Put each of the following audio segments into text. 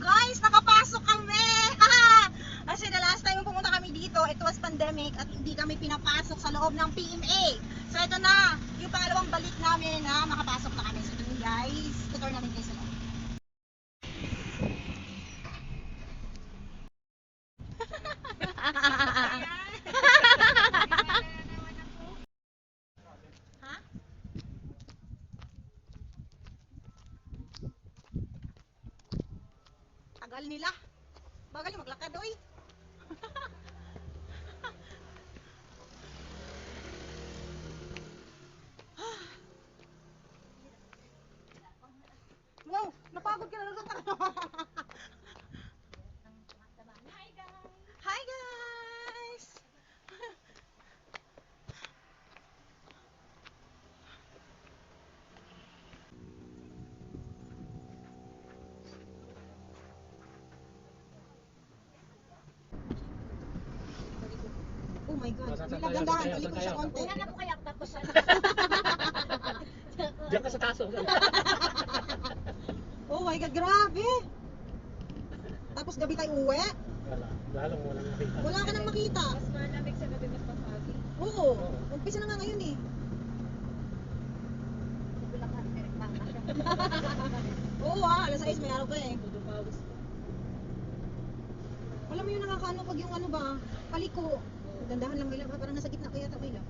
guys, nakapasok kami! Kasi the last time pumunta kami dito, it was pandemic at hindi kami pinapasok sa loob ng PMA. So ito na, yung pangalawang balik namin na makapasok na kami. So ito guys, tutor namin kayo sa loob. Ha? Tagal nila. Bagal yung maglakad, oy. wow, napagod ka na lang. Oh my God. Tayo? talikod Saan siya konti. Wala na po kaya tapos Diyan ka sa taso. Oh my God, grabe. Tapos gabi tayo uwi. Wala. Lalong walang nakita. Wala ka nang makita. mas malamig sa gabi mas papagi. Oo. Umpisa na nga ngayon eh. Wala ka direkta na. Oo ah, alas 6 may araw pa eh. Alam mo yung nakakaano pag yung ano ba, paliko. Dandahan lang may lab, parang nasa gitna kaya may lab.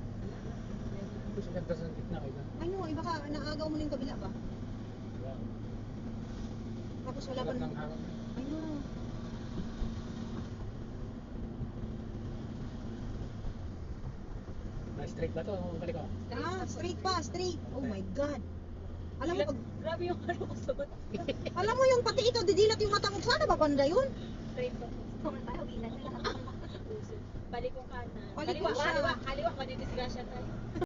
Gusto ganda sa gitna kayo. Ay no, iba ka, naagaw mo na yung kabila ba? Wow. Tapos wala pa Wala na. nang hangin. Ay no. Straight ba to? Balik ko. Ah, straight pa, straight. Oh my God. Alam mo, pag, Grabe yung ano ko sagot. alam mo yung pati ito, didilat yung mata ko. Sana ba banda yun? Straight pa. Kung tayo bilan na lang. Balik ko kanan. Balik Kaliwa, ko siya. kaliwa, kaliwa, manidisgrasya tayo.